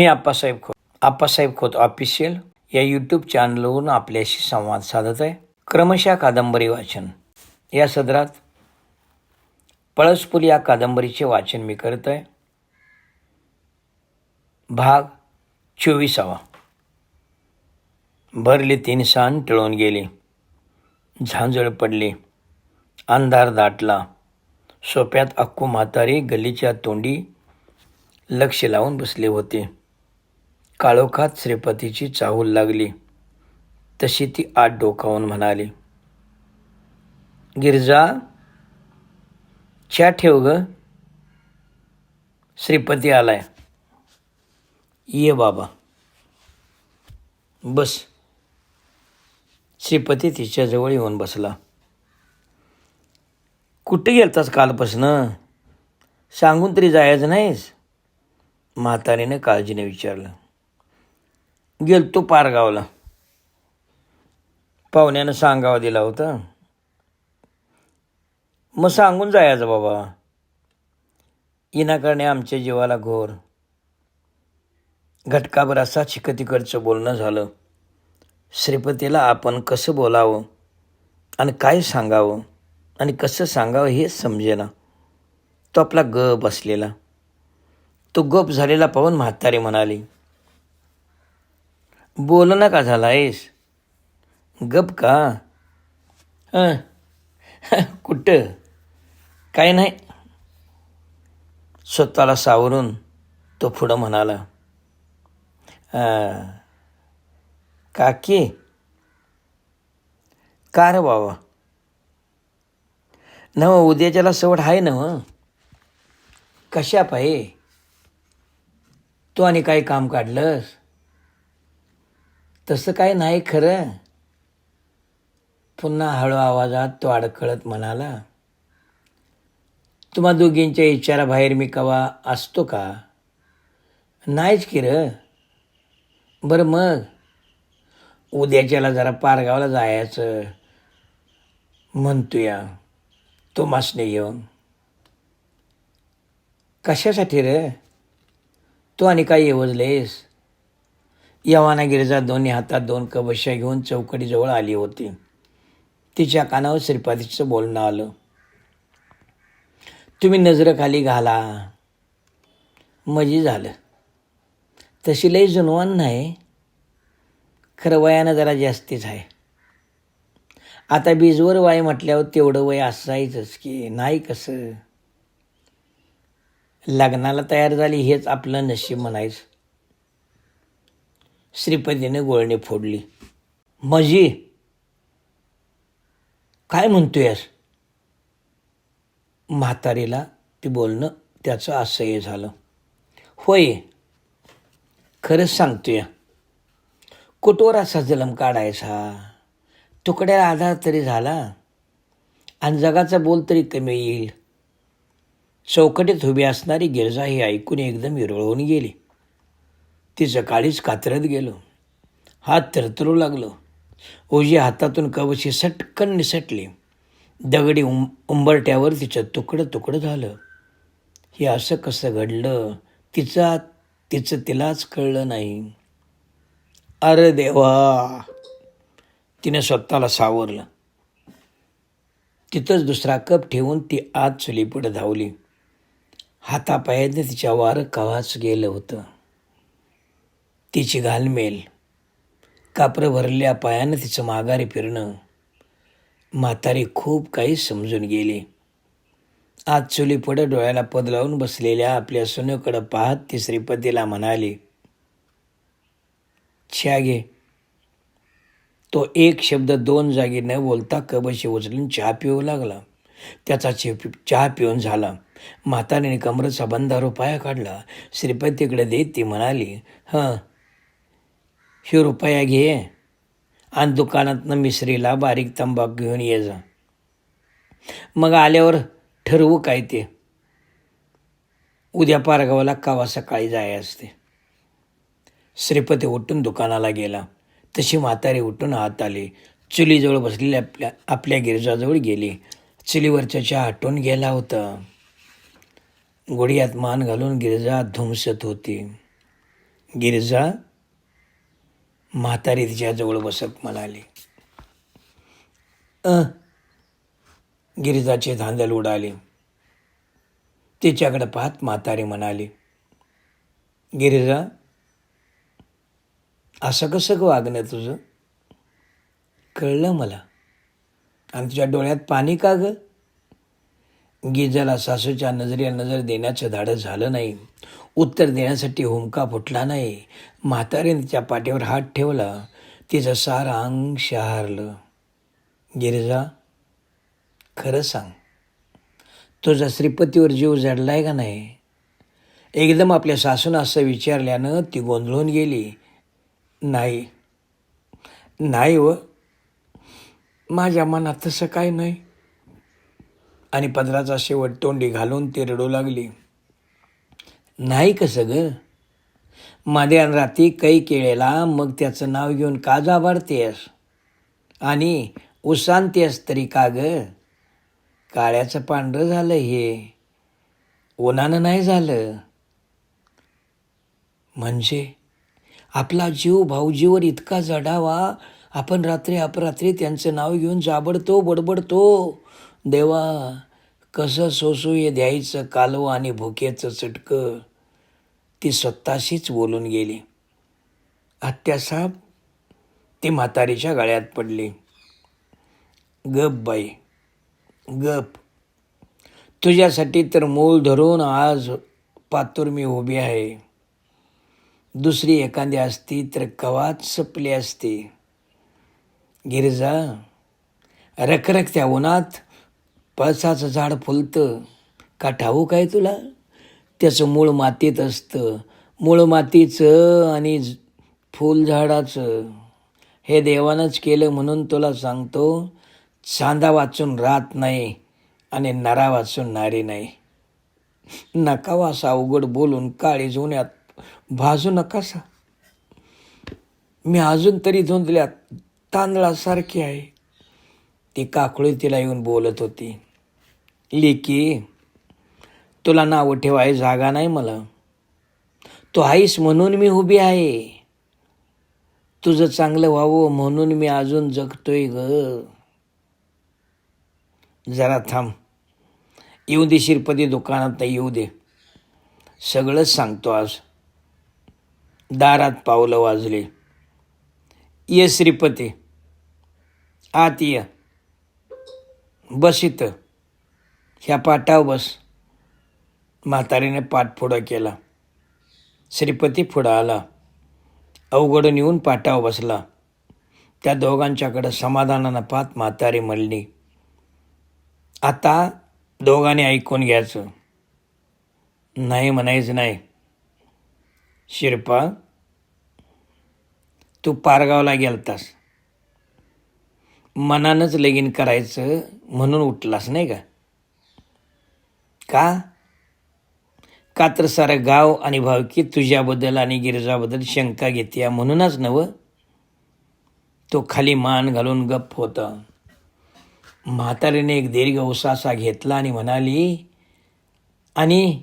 मी Appasaheb Khot. Appasaheb Khot official या YouTube चॅनलवरून आपल्याशी संवाद साधत आहे. क्रमशः कादंबरी वाचन. या सदरात पळसपूल या कादंबरीचे वाचन मी करत आहे. भाग चोवीसावा. भरले तीन सान टळून गेले. झांजळ पडली. अंधार दाटला. सोप्यात अक्कू म्हातारी गल्लीच्या तोंडी लक्ष लावून बसले होते. काळोखात श्रीपतीची चाहूल लागली. तशी ती आत डोकावून म्हणाली गिरजा च्या ठेव ग. श्रीपती आलाय. ये बाबा. बस. श्रीपती तिच्याजवळ येऊन बसला. कुठे गेलतास कालपासनं? सांगून तरी जायचं नाहीस? म्हातारीने काळजीने विचारलं. गेलतो पारगावला. पाहुण्यानं सांगावा दिला होता. मग सांगून जायचं बाबा. इनाकारणे आमच्या जीवाला घोर. घटकाभर असा चिकतिकडचं बोलणं झालं. श्रीपतीला आपण कसं बोलावं? आणि काय सांगावं? आणि कसं सांगावं हेच समजेना. तो आपला गप असलेला तो गप झालेला पाहून म्हातारी म्हणाली बोल का झाला आहेस? गप का? हं. कुठं? काय नाही. स्वतःला सावरून तो पुढं म्हणाला काकी. का रे बाबा? नव उद्याच्याला सवड आहे ना कशा पाहे तू आणि काही काम काढलंस? तसं काय नाही खरं. पुन्हा हळू आवाजात तो अडखळत म्हणाला तुम्हा दोघींच्या इचाराबाहेर मी कवा असतो का? नाहीच की र. बरं मग उद्याच्याला जरा पारगावला जायचं म्हणतोया तो मासने येऊन. कशासाठी रे? तू आणि काय येवजलेस? यवाना गिरजा दोन्ही हातात दोन कबशा घेऊन चौकडीजवळ आली होती. तिच्या कानावर श्रीपादीचं बोलणं आलं. तुम्ही नजर खाली घाला. मजी झालं. तशी लई जुनवान नाही. खरं वयानं जरा जास्तीच आहे. आता बीजवर वय म्हटल्यावर तेवढं वय असायचंच की नाही कसं? लग्नाला तयार झाली हेच आपलं नशीब म्हणायचं. श्रीपतीने गोळणी फोडली. मजी काय म्हणतोयस? म्हातारीला ती बोलणं त्याचं असह्य झालं. होय खरंच सांगतोय. कुठवर असा जलम काढायचा? तुकड्याला आधार तरी झाला? आणि जगाचा बोल तरी कमी येईल. चौकटीत उभी असणारी गिरजा ही ऐकून एकदम विरळून गेली. तिचं काळीच कातरत गेलो. हात थरथरू लागलो. उजव्या हातातून कवशी सटकन निसटली. दगडी उं उंबरट्यावर तिचं तुकडं तुकडं झालं. हे असं कसं घडलं तिचा तिचं तिलाच कळलं नाही. अरे देवा! तिने स्वतःला सावरलं. तिथंच दुसरा कप ठेवून ती आत चुलीपुढं धावली. हातापायाने तिच्या वारं कवाच गेलं होतं. तिची घालमेल कापरं भरलेल्या पायानं तिचं माघारी फिरणं. म्हातारी खूप काही समजून गेली. आज चुलीपुढं डोळ्याला पद लावून बसलेल्या आपल्या सुनेकडं पाहत ती श्रीपतीला म्हणाली छ्या घे तो एक शब्द दोन जागी न बोलता कबशी उचलून चहा पिऊ लागला. त्याचा चे चहा पिऊन झाला. म्हातारीने कमरेचा बंधारो पाया काढला. श्रीपतीकडे देत ती म्हणाली हं ह्यो रुपया घे. आणि दुकानातनं मिसरीला बारीक तंबाखू घेऊन ये जा. मग आल्यावर ठरवू काय ते? उद्या पारगावाला कावा सकाळी जाय असते. श्रीपती उठून दुकानाला गेला. तशी म्हातारी उठून हात आली. चुलीजवळ बसलेली आपल्या आपल्या गिरजाजवळ गेली. चुलीवरच्या चहा आटून गेला होता. गुडियात मान घालून गिरजा धुमसत होती. गिरजा म्हातारी तिच्याजवळ बसत म्हणाली अ गिरिजाचे धांदल उडाले. तिच्याकडे पाहत म्हातारी म्हणाली गिरिजा असं कसं ग वागणं तुझं? कळलं मला. आणि तुझ्या डोळ्यात पाणी का ग? गिरिजाला सासूच्या नजरेला नजर देण्याचं धाडं झालं नाही. उत्तर देण्यासाठी हुंका फुटला नाही. म्हातारीने तिच्या पाठीवर हात ठेवला. तिचं सारं अंग शहारलं. गिरिजा खरं सांग तुझा श्रीपतीवर जीव जडलाय का नाही? एकदम आपल्या सासून असं विचारल्यानं ती गोंधळून गेली. नाही. नाही व. माझ्या मनात तसं काय नाही. आणि पदराचा शेवट तोंडी घालून ती रडू लागली. नाही कसं ग मध्ये रात्री कै केळेला मग त्याचं नाव घेऊन का जाबाडतेस आणि उसांतेस तरी का ग? काळ्याचं पांढरं झालं हे. उन्हानं नाही झालं. म्हणजे आपला जीव भाऊजीवर इतका जडावा आपण रात्री अपरात्री त्यांचं नाव घेऊन जाबडतो बडबडतो. देवा कसं सोसू हे द्यायचं कालव आणि भुकेचं चटकं. ती स्वतःशीच बोलून गेली. आत्यासाहेब ती म्हातारीच्या गळ्यात पडले. गप बाई गप. तुझ्यासाठी तर मूल धरून आज पातूर मी उभी आहे. दुसरी एखादी असती तर कवाच सपली असती. रखरख रखरखत्या उन्हात पळसाचं झाड फुलतं. का ठाऊ काय तुला? त्याचं मूळ मातीत असतं. मूळ मातीचं आणि फुलझाडाचं हे देवानंच केलं म्हणून तुला सांगतो चांदा वाचून राहत नाही आणि नरा वाचून नारी नाही. नका वासा अवघड बोलून काळी जुन्यात भाजू नकासा मी अजून तरी धुंदल्यात. तांदळासारखी आहे. ती काकळी तिला येऊन बोलत होती. लेकी तुला नावं ठेवाय जागा नाही मला. तू आहेस म्हणून मी उभी आहे. तुझं चांगलं व्हावं म्हणून मी अजून जगतोय ग. जरा थांब. येऊ दे शिरपती दुकानात येऊ दे. सगळंच सांगतो आज. दारात पावलं वाजले. ये श्रीपती. आत ये. बस इथं. ह्या पाटाव बस. म्हातारीने पाठपुडं केला. श्रीपती पुढं आला. अवघडून येऊन पाटाव बसला. त्या दोघांच्याकडं समाधानानं पाहत म्हातारी म्हणली आता दोघांनी ऐकून घ्यायचं. नाही म्हणायचं नाही. शिरपा तू पारगावला गेलतास. मनानंच लगीन करायचं म्हणून उठलास नाही का? का तर सारं गाव आणि भावकी तुझ्याबद्दल आणि गिरजाबद्दल शंका घेते म्हणूनच नवं तो खाली मान घालून गप्प होता. म्हातारीने एक दीर्घ उसासा घेतला आणि म्हणाली आणि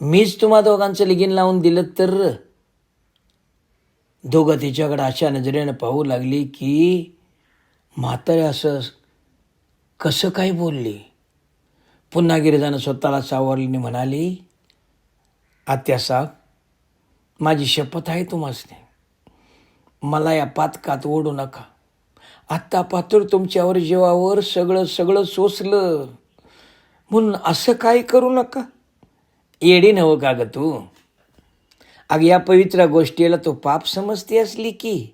मीच तुम्हा दोघांचं लगीन लावून दिलं तर? दोघं तिच्याकडे अशा नजरेनं पाहू लागली की म्हातारे असं कसं काय बोलली? पुन्हा गिरिजानं स्वतःला सावरलीने म्हणाली आत्यासाहेब माझी शपथ आहे तुम्हाला मला या पातकात ओढू नका. आत्ता पातूर तुमच्यावर जीवावर सगळं सगळं सोसलं. म्हणून असं काय करू नका. येडी नवं का ग तू? अग या पवित्र गोष्टीला तू पाप समजते असली की?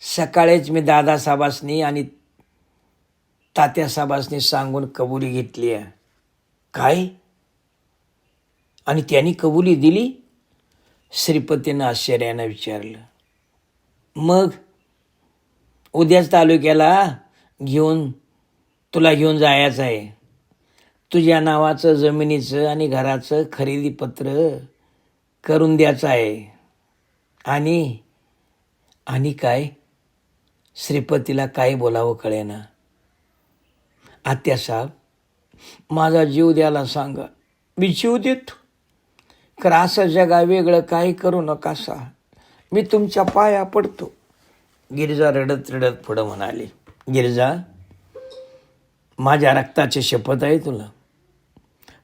सकाळीच मी दादासाहेबासनी आणि तात्या साबासनी सांगून कबुली घेतली आहे. काय? आणि त्यांनी कबुली दिली. श्रीपतीनं आश्चर्यानं विचारलं मग उद्याच तालुक्याला घेऊन तुला घेऊन जायचं आहे. तुझ्या नावाचं जमिनीचं आणि घराचं खरेदीपत्र करून द्यायचं आहे. आणि आणि काय? श्रीपतीला काय बोलावं कळेना. आत्या साहेब माझा जीव द्यायला सांगा. मी जीव देतो. खरं असं जगा वेगळं काही करू नकासा मी तुमच्या पाया पडतो. गिरिजा रडत रडत पुढं म्हणाली गिरिजा माझ्या रक्ताची शपथ आहे तुला.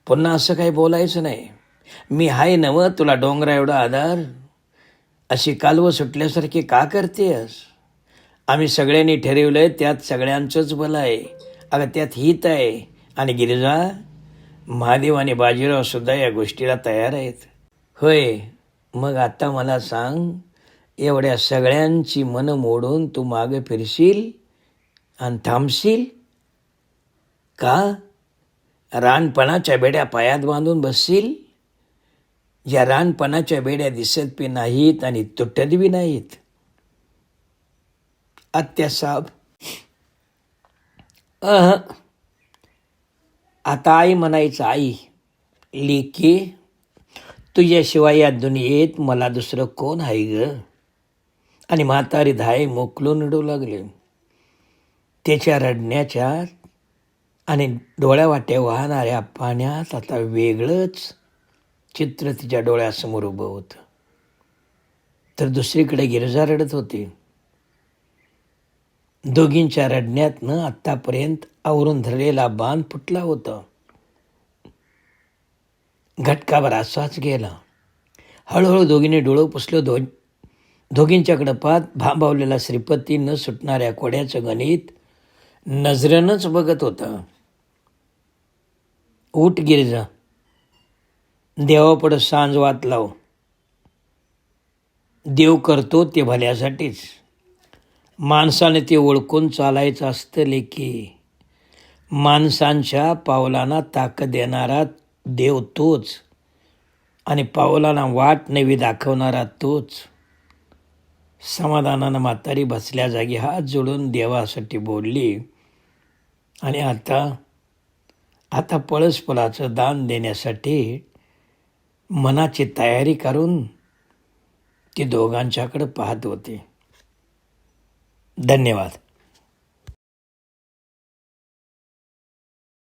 पुन्हा असं काही बोलायचं नाही. मी हाय नव तुला डोंगरा एवढा आधार. अशी कालवं सुटल्यासारखी का करतेस आम्ही सगळ्यांनी ठरवलं आहे त्यात सगळ्यांचंच भलं आहे. अगं त्यात हित आहे. आणि गिरिजा महादेव आणि बाजीरावसुद्धा या गोष्टीला तयार आहेत. होय मग आता मला सांग एवढ्या सगळ्यांची मनं मोडून तू मागे फिरशील आणि थांबशील? का? रानपणाच्या बेड्या पायात बांधून बसशील? या रानपणाच्या बेड्या दिसत बी नाहीत आणि तुटत बी नाहीत. आत्या साहेब अह आता आई म्हणायचं आई लेकी तुझ्याशिवाय या दुनियेत मला दुसरं कोण आहे ग? आणि म्हातारी धाय मोकलून रडू लागले. त्याच्या रडण्याच्या आणि डोळ्यावाट्या वाहणाऱ्या पाण्यात आता वेगळंच चित्र तिच्या डोळ्यासमोर उभं होतं. तर दुसरीकडे गिरजा रडत होती. दोघींच्या रडण्यातनं आत्तापर्यंत आवरून धरलेला बांध फुटला होता. घटकाभर आश्वास गेला. हळूहळू दोघींनी डोळं पुसलं. दो दोघींच्याकडं पाहत भांबावलेला श्रीपती न सुटणाऱ्या कोड्याचं गणित नजरेनंच बघत होता. उठ गिरजा. देवापुढं सांज वात लाव. देव करतो ते भल्यासाठीच. माणसाने ते ओळखून चालायचं असतं लेखी माणसांच्या पावलांना ताकद देणारा देव तोच आणि पावलांना वाट नवी दाखवणारा तोच. समाधानानं म्हातारी बसल्या जागी हात जोडून देवासाठी बोलली आणि आता आता पळसफुलाचं दान देण्यासाठी मनाची तयारी करून ती दोघांच्याकडे पाहत होती. धन्यवाद.